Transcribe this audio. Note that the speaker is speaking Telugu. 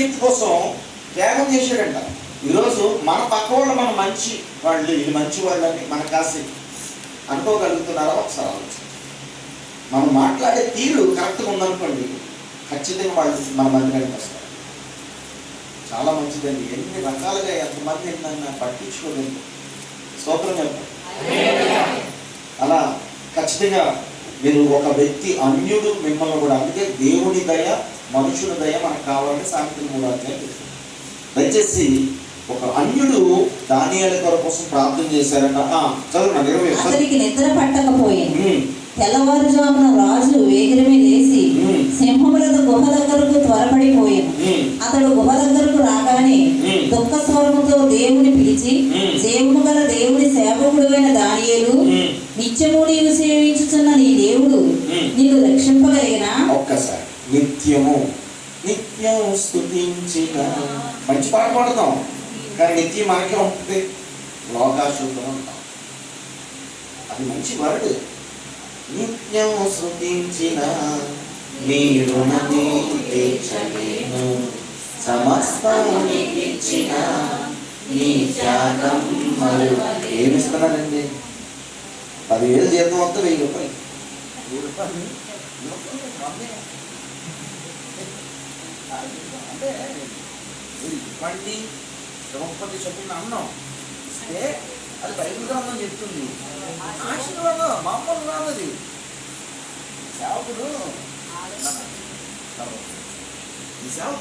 వ్యక్తి కోసం త్యాగం చేశాడంట. ఈరోజు మన పక్క వాళ్ళు మన మంచి వాళ్ళు ఇది మంచి వాళ్ళని మన కాసి అనుకోగలుగుతున్నారా? ఒకసారి ఆలోచన. మనం మాట్లాడే తీరు కరెక్ట్గా ఉందనుకోండి ఖచ్చితంగా వాళ్ళు మన మందిరానికి వస్తారు. చాలా మంచిదండి. ఎన్ని రకాలుగా ఎంతమంది నన్ను పట్టించుకోలేదు. స్తోత్రం చెప్పండి అలా ఖచ్చితంగా మీరు ఒక వ్యక్తి అన్యుడు మిమ్మల్ని కూడా అందుకే దేవుని దయ మనుషుల దయ మనకు కావాలని సామెతలు మూడు అధ్యాయం. దయచేసి ఒక అన్యుడు దానియాల కొర కోసం ప్రార్థన చేశారంట ఇరవై. అతనికి నిద్ర పట్టకపోయింది తెల్లవారుజామున రాజు వేగిరమే లేచి సింహములతో గుహ దగ్గరకు త్వరపడిపోయాను అతడు గుహ దగ్గరకు రాగానే. దుఃఖ స్వరముతో దేవుని పిలిచి. జీవము గల దేవుని సేవకుడువైన దానియేలు ఉమ్. నిత్యము నీవు సేవించుచున్న నీ దేవుడు నిత్యము. నిత్యం స్థుతించిన మంచి పాట పాడతాం. కానీ నిత్యం మనకే ఉంటుంది. లోకాశుద్ధం. అంటాం అది మంచి వర్డ్. నిత్యం స్థుతించిన నీ తీర్చలేను సమస్తం నీ త్యాగం మరు ఏమిస్తున్నానండి పదివేలు జీతం అంతా వెయ్యి రూపాయలు? అంటే మీరు ఇవ్వండి ద్రౌపది చెప్పిన అన్నం. ఇస్తే అది బైబిల్ గ్రంథం చెప్తుంది. ఆశీర్వాదం మామూలు కాదు అది సేవకుడు సేవకుడు